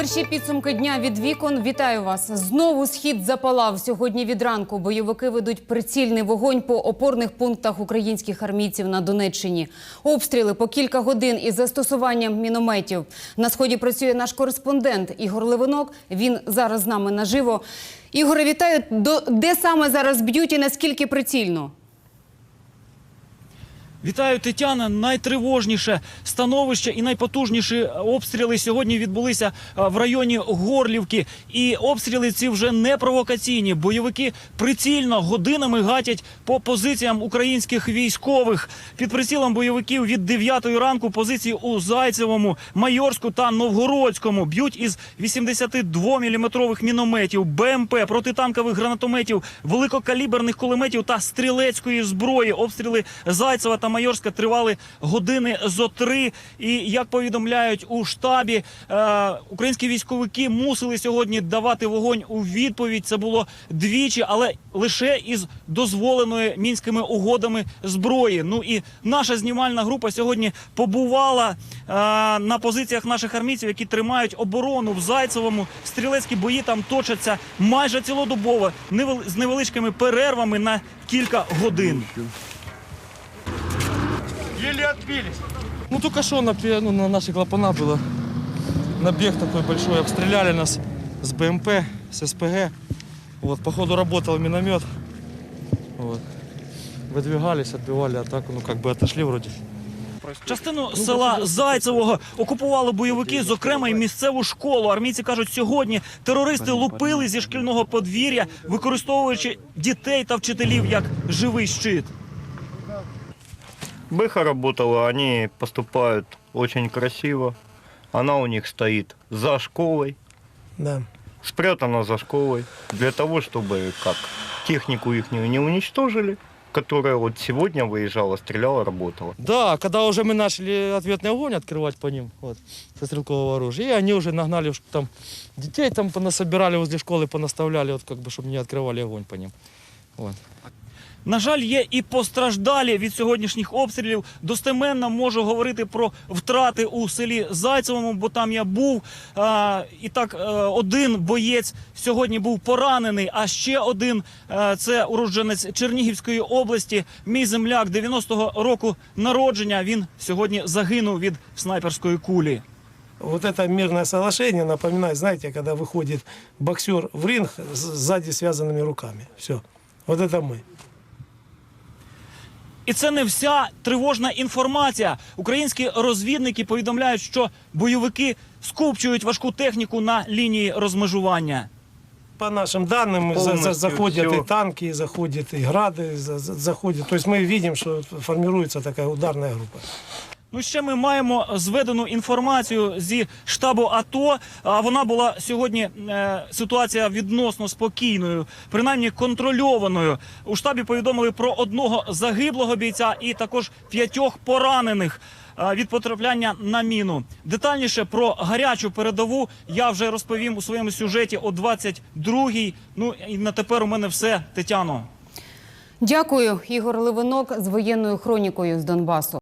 Перші підсумки дня від вікон. Вітаю вас. Знову схід запалав. Сьогодні від ранку бойовики ведуть прицільний вогонь по опорних пунктах українських армійців на Донеччині. Обстріли по кілька годин із застосуванням мінометів. На сході працює наш кореспондент Ігор Левинок. Він зараз з нами наживо. Ігоре, вітаю. До де саме зараз б'ють і наскільки прицільно? Вітаю, Тетяна. Найтривожніше становище і найпотужніші обстріли сьогодні відбулися в районі Горлівки. І обстріли ці вже не провокаційні. Бойовики прицільно годинами гатять по позиціям українських військових. Під прицілом бойовиків від 9 ранку позиції у Зайцевому, Майорську та Новгородському б'ють із 82-мм мінометів, БМП, протитанкових гранатометів, великокаліберних кулеметів та стрілецької зброї. Обстріли Зайцева та Майорська тривали години зо три. І як повідомляють у штабі, е, українські військовики мусили сьогодні давати вогонь у відповідь. Це було двічі, але лише із дозволеної мінськими угодами зброї. Ну і наша знімальна група сьогодні побувала е, на позиціях наших армійців, які тримають оборону в Зайцевому. Стрілецькі бої там точаться майже цілодобово, з невеличкими перервами на кілька годин. Еле отбились. Ну только что на, пе- ну, на наши клапана было набег такой большой, обстреляли нас с БМП, с СПГ. Вот, походу работал миномет. Вот. Выдвигались, отбивали атаку, ну как бы отошли вроде. Частину села Зайцевого окупували бойовики, зокрема і місцеву школу. Армійці кажуть, сьогодні терористи лупили зі шкільного подвір'я, використовуючи дітей та вчителів як живий щит. Бэха работала, они поступают очень красиво. Она у них стоит за школой, Да. спрятана за школой, для того, чтобы как технику их не уничтожили, которая вот сегодня выезжала, стреляла, работала. Да, когда уже мы начали ответный огонь открывать по ним, вот, со стрелкового оружия, и они уже нагнали там детей там понасобирали возле школы, понаставляли, вот как бы, чтобы не открывали огонь по ним. Вот. На жаль, є і постраждалі від сьогоднішніх обстрілів. Достеменно можу говорити про втрати у селі Зайцевому, бо там я був. А, і так, е, один боєць сьогодні був поранений, а ще один е, це уродженець Чернігівської області. Мій земляк 90-го року народження. Він сьогодні загинув від снайперської кулі. Вот это мирное соглашение напоминает, знаете, когда выходит боксер в ринг с- сзади связанными руками. Все. Вот это мы. І це не вся тривожна інформація. Українські розвідники повідомляють, що бойовики скупчують важку техніку на лінії розмежування. По нашим данным, за- за- Полностью заходят всё. и танки, и заходят и грады, за- за- заходят. То есть мы видим, что формируется такая ударная группа. Ну, ще ми маємо зведену інформацію зі штабу АТО. А вона була сьогодні е, ситуація відносно спокійною, принаймні контрольованою. У штабі повідомили про одного загиблого бійця і також п'ятьох поранених. е, Від потрапляння на міну детальніше про гарячу передову я вже розповім у своєму сюжеті о 22-й. Ну і на тепер у мене все, Тетяно. Дякую, Ігор Левинок з воєнною хронікою з Донбасу.